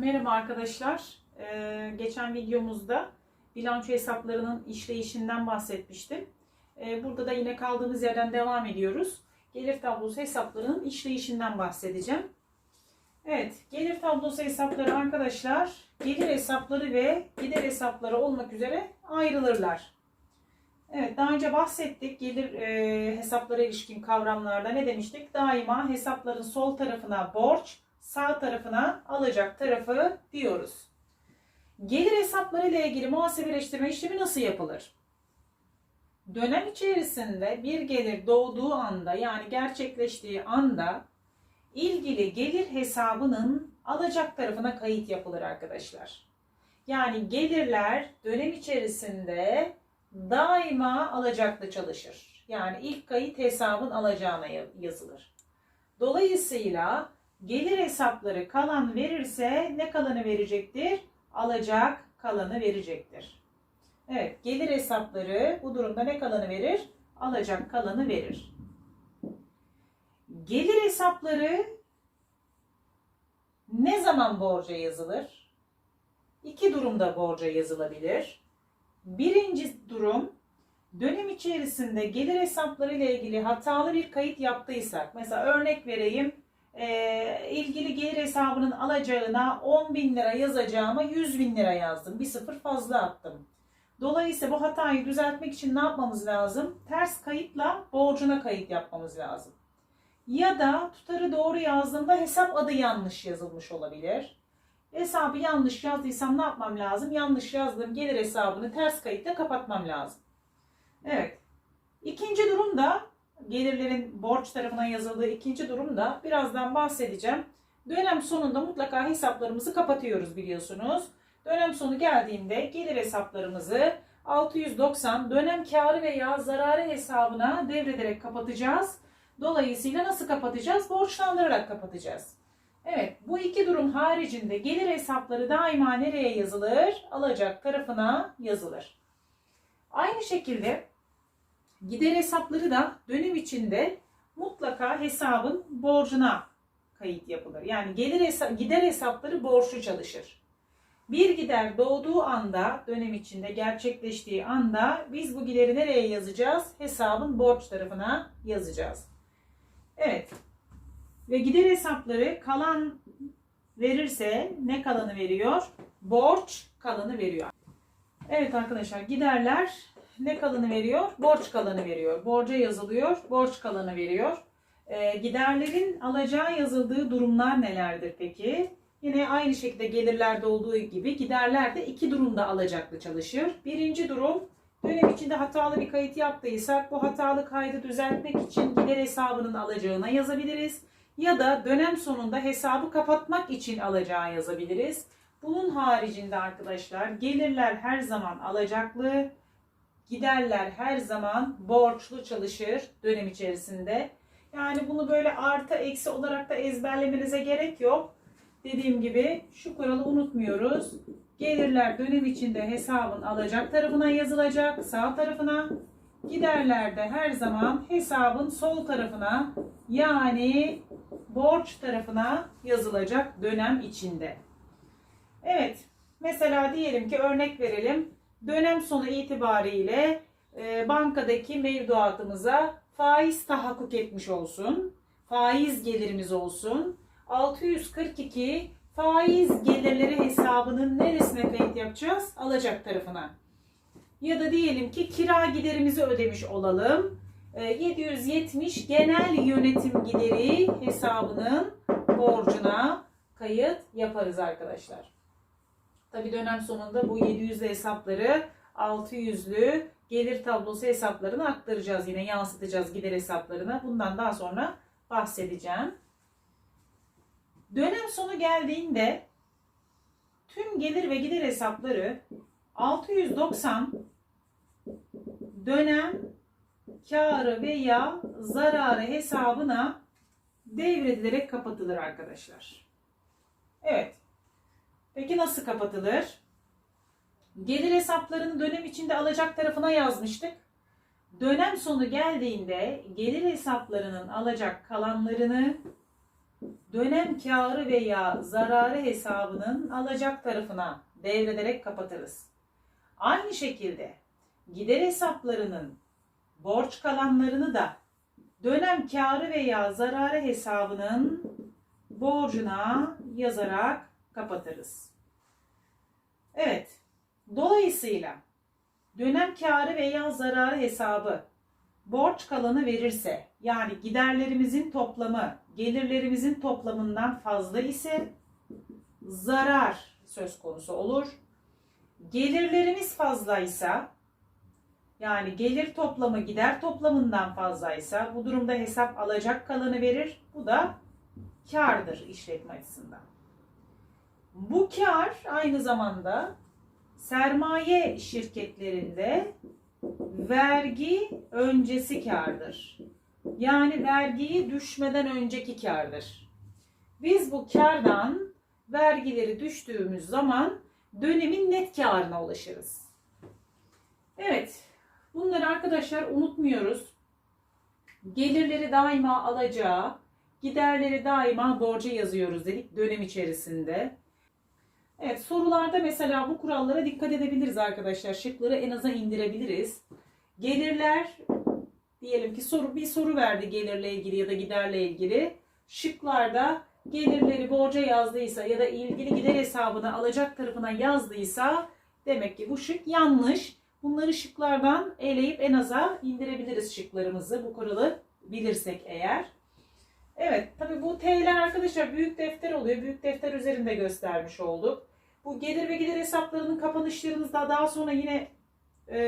Merhaba arkadaşlar. Ee, geçen videomuzda bilanço hesaplarının işleyişinden bahsetmiştim. Ee, burada da yine kaldığımız yerden devam ediyoruz. Gelir tablosu hesaplarının işleyişinden bahsedeceğim. Evet, gelir tablosu hesapları arkadaşlar, gelir hesapları ve gider hesapları olmak üzere ayrılırlar. Evet, daha önce bahsettik gelir e, hesaplara ilişkin kavramlarda ne demiştik? Daima hesapların sol tarafına borç, sağ tarafına alacak tarafı diyoruz. Gelir hesapları ile ilgili muhasebeleştirme işlemi nasıl yapılır? Dönem içerisinde bir gelir doğduğu anda yani gerçekleştiği anda ilgili gelir hesabının alacak tarafına kayıt yapılır arkadaşlar. Yani gelirler dönem içerisinde daima alacaklı çalışır. Yani ilk kayıt hesabın alacağına yazılır. Dolayısıyla gelir hesapları kalan verirse ne kalanı verecektir? Alacak kalanı verecektir. Evet, gelir hesapları bu durumda ne kalanı verir? Alacak kalanı verir. Gelir hesapları ne zaman borca yazılır? İki durumda borca yazılabilir. Birinci durum dönem içerisinde gelir hesapları ile ilgili hatalı bir kayıt yaptıysak, mesela örnek vereyim, e, ilgili gelir hesabının alacağına 10 bin lira yazacağıma 100 bin lira yazdım. Bir sıfır fazla attım. Dolayısıyla bu hatayı düzeltmek için ne yapmamız lazım? Ters kayıtla borcuna kayıt yapmamız lazım. Ya da tutarı doğru yazdığımda hesap adı yanlış yazılmış olabilir. Hesabı yanlış yazdıysam ne yapmam lazım? Yanlış yazdığım gelir hesabını ters kayıtla kapatmam lazım. Evet. İkinci durum da gelirlerin borç tarafına yazıldığı ikinci durumda birazdan bahsedeceğim. Dönem sonunda mutlaka hesaplarımızı kapatıyoruz biliyorsunuz. Dönem sonu geldiğinde gelir hesaplarımızı 690 dönem karı veya zararı hesabına devrederek kapatacağız. Dolayısıyla nasıl kapatacağız? Borçlandırarak kapatacağız. Evet, bu iki durum haricinde gelir hesapları daima nereye yazılır? Alacak tarafına yazılır. Aynı şekilde gider hesapları da dönem içinde mutlaka hesabın borcuna kayıt yapılır. Yani gelir hesap, gider hesapları borçlu çalışır. Bir gider doğduğu anda, dönem içinde gerçekleştiği anda biz bu gideri nereye yazacağız? Hesabın borç tarafına yazacağız. Evet, ve gider hesapları kalan verirse ne kalanı veriyor? Borç kalanı veriyor. Evet arkadaşlar giderler ne kalanı veriyor? Borç kalanı veriyor. Borca yazılıyor, borç kalanı veriyor. E, giderlerin alacağı yazıldığı durumlar nelerdir peki? Yine aynı şekilde gelirlerde olduğu gibi giderler de iki durumda alacaklı çalışır. Birinci durum dönem içinde hatalı bir kayıt yaptıysak bu hatalı kaydı düzeltmek için gider hesabının alacağına yazabiliriz ya da dönem sonunda hesabı kapatmak için alacağı yazabiliriz. Bunun haricinde arkadaşlar gelirler her zaman alacaklı, giderler her zaman borçlu çalışır dönem içerisinde. Yani bunu böyle artı eksi olarak da ezberlemenize gerek yok. Dediğim gibi şu kuralı unutmuyoruz. Gelirler dönem içinde hesabın alacak tarafına yazılacak, sağ tarafına. Giderler de her zaman hesabın sol tarafına yani borç tarafına yazılacak dönem içinde. Evet, mesela diyelim ki örnek verelim. Dönem sonu itibariyle e, bankadaki mevduatımıza faiz tahakkuk etmiş olsun. Faiz gelirimiz olsun. 642 faiz gelirleri hesabının neresine kayıt yapacağız? Alacak tarafına. Ya da diyelim ki kira giderimizi ödemiş olalım. 770 genel yönetim gideri hesabının borcuna kayıt yaparız arkadaşlar. Tabi dönem sonunda bu 700'lü hesapları 600'lü gelir tablosu hesaplarına aktaracağız. Yine yansıtacağız gider hesaplarına. Bundan daha sonra bahsedeceğim. Dönem sonu geldiğinde tüm gelir ve gider hesapları 690 dönem karı veya zararı hesabına devredilerek kapatılır arkadaşlar. Evet. Peki nasıl kapatılır? Gelir hesaplarını dönem içinde alacak tarafına yazmıştık. Dönem sonu geldiğinde gelir hesaplarının alacak kalanlarını dönem karı veya zararı hesabının alacak tarafına devrederek kapatırız. Aynı şekilde gider hesaplarının borç kalanlarını da dönem karı veya zararı hesabının borcuna yazarak kapatırız. Evet. Dolayısıyla dönem karı veya zararı hesabı borç kalanı verirse yani giderlerimizin toplamı gelirlerimizin toplamından fazla ise zarar söz konusu olur. Gelirlerimiz fazlaysa yani gelir toplamı gider toplamından fazlaysa bu durumda hesap alacak kalanı verir. Bu da kardır işletme açısından. Bu kar aynı zamanda sermaye şirketlerinde vergi öncesi kardır. Yani vergiyi düşmeden önceki kardır. Biz bu kardan vergileri düştüğümüz zaman dönemin net karına ulaşırız. Evet, bunları arkadaşlar unutmuyoruz. Gelirleri daima alacağı, giderleri daima borca yazıyoruz dedik dönem içerisinde. Evet sorularda mesela bu kurallara dikkat edebiliriz arkadaşlar. Şıkları en aza indirebiliriz. Gelirler diyelim ki soru bir soru verdi gelirle ilgili ya da giderle ilgili. Şıklarda gelirleri borca yazdıysa ya da ilgili gider hesabını alacak tarafına yazdıysa demek ki bu şık yanlış. Bunları şıklardan eleyip en aza indirebiliriz şıklarımızı bu kuralı bilirsek eğer. Evet tabi bu T'ler arkadaşlar büyük defter oluyor. Büyük defter üzerinde göstermiş olduk. Bu gelir ve gider hesaplarının kapanışlarını da daha sonra yine e,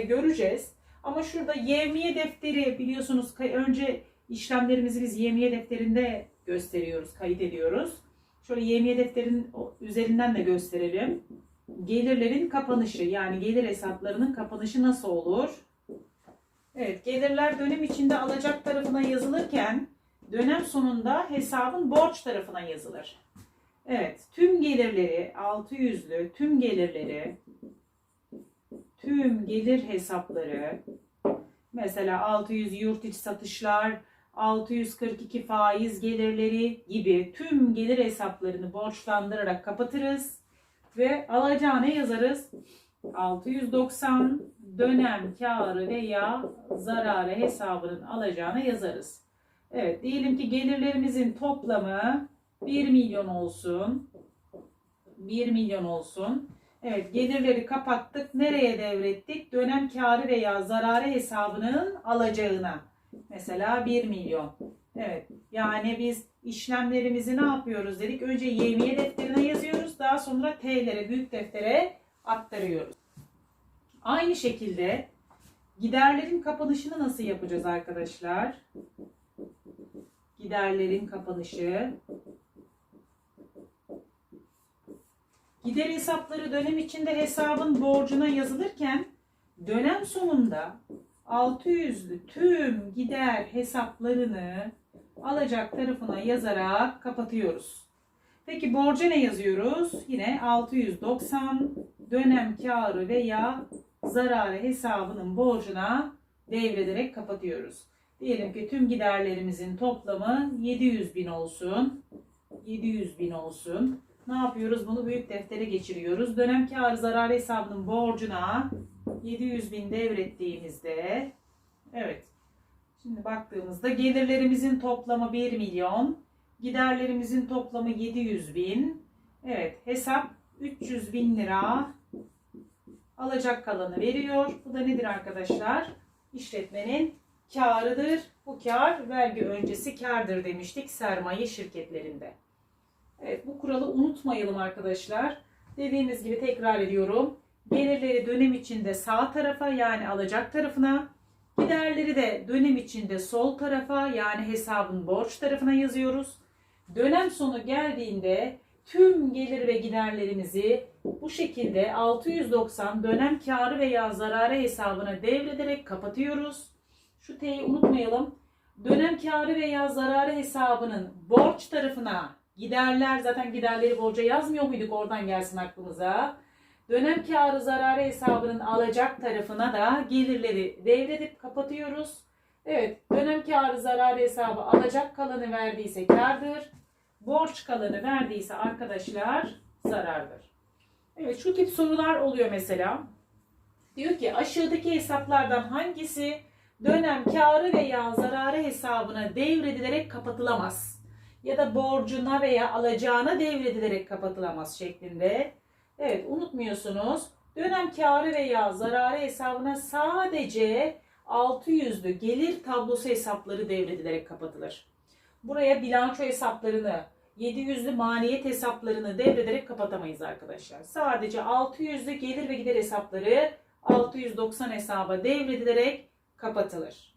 göreceğiz. Ama şurada yevmiye defteri biliyorsunuz önce işlemlerimizi biz yevmiye defterinde gösteriyoruz, kayıt ediyoruz. Şöyle yevmiye defterin üzerinden de gösterelim. Gelirlerin kapanışı yani gelir hesaplarının kapanışı nasıl olur? Evet gelirler dönem içinde alacak tarafına yazılırken dönem sonunda hesabın borç tarafına yazılır. Evet, tüm gelirleri 600'lü tüm gelirleri tüm gelir hesapları mesela 600 yurt içi satışlar, 642 faiz gelirleri gibi tüm gelir hesaplarını borçlandırarak kapatırız ve alacağına yazarız. 690 dönem karı veya zararı hesabının alacağına yazarız. Evet diyelim ki gelirlerimizin toplamı 1 milyon olsun. 1 milyon olsun. Evet gelirleri kapattık. Nereye devrettik? Dönem karı veya zararı hesabının alacağına. Mesela 1 milyon. Evet yani biz işlemlerimizi ne yapıyoruz dedik. Önce yevmiye defterine yazıyoruz. Daha sonra T'lere büyük deftere aktarıyoruz. Aynı şekilde giderlerin kapanışını nasıl yapacağız arkadaşlar? Giderlerin kapanışı. Gider hesapları dönem içinde hesabın borcuna yazılırken dönem sonunda 600'lü tüm gider hesaplarını alacak tarafına yazarak kapatıyoruz. Peki borca ne yazıyoruz? Yine 690 dönem karı veya zararı hesabının borcuna devrederek kapatıyoruz. Diyelim ki tüm giderlerimizin toplamı 700 bin olsun. 700 bin olsun. Ne yapıyoruz? Bunu büyük deftere geçiriyoruz. Dönem kar zarar hesabının borcuna 700 bin devrettiğimizde evet şimdi baktığımızda gelirlerimizin toplamı 1 milyon giderlerimizin toplamı 700 bin evet hesap 300 bin lira alacak kalanı veriyor. Bu da nedir arkadaşlar? İşletmenin karıdır. Bu kar vergi öncesi kardır demiştik sermaye şirketlerinde. Evet bu kuralı unutmayalım arkadaşlar. Dediğimiz gibi tekrar ediyorum. Gelirleri dönem içinde sağ tarafa yani alacak tarafına, giderleri de dönem içinde sol tarafa yani hesabın borç tarafına yazıyoruz. Dönem sonu geldiğinde tüm gelir ve giderlerimizi bu şekilde 690 dönem karı veya zararı hesabına devrederek kapatıyoruz. Şu T'yi unutmayalım. Dönem karı veya zararı hesabının borç tarafına Giderler zaten giderleri borca yazmıyor muyduk oradan gelsin aklımıza. Dönem karı zararı hesabının alacak tarafına da gelirleri devredip kapatıyoruz. Evet dönem karı zararı hesabı alacak kalanı verdiyse kardır. borç kalanı verdiyse arkadaşlar zarardır. Evet şu tip sorular oluyor mesela. Diyor ki aşağıdaki hesaplardan hangisi dönem karı veya zararı hesabına devredilerek kapatılamaz? Ya da borcuna veya alacağına devredilerek kapatılamaz şeklinde. Evet unutmuyorsunuz. Dönem karı veya zararı hesabına sadece 600'lü gelir tablosu hesapları devredilerek kapatılır. Buraya bilanço hesaplarını, 700'lü maliyet hesaplarını devrederek kapatamayız arkadaşlar. Sadece 600'lü gelir ve gider hesapları 690 hesaba devredilerek kapatılır.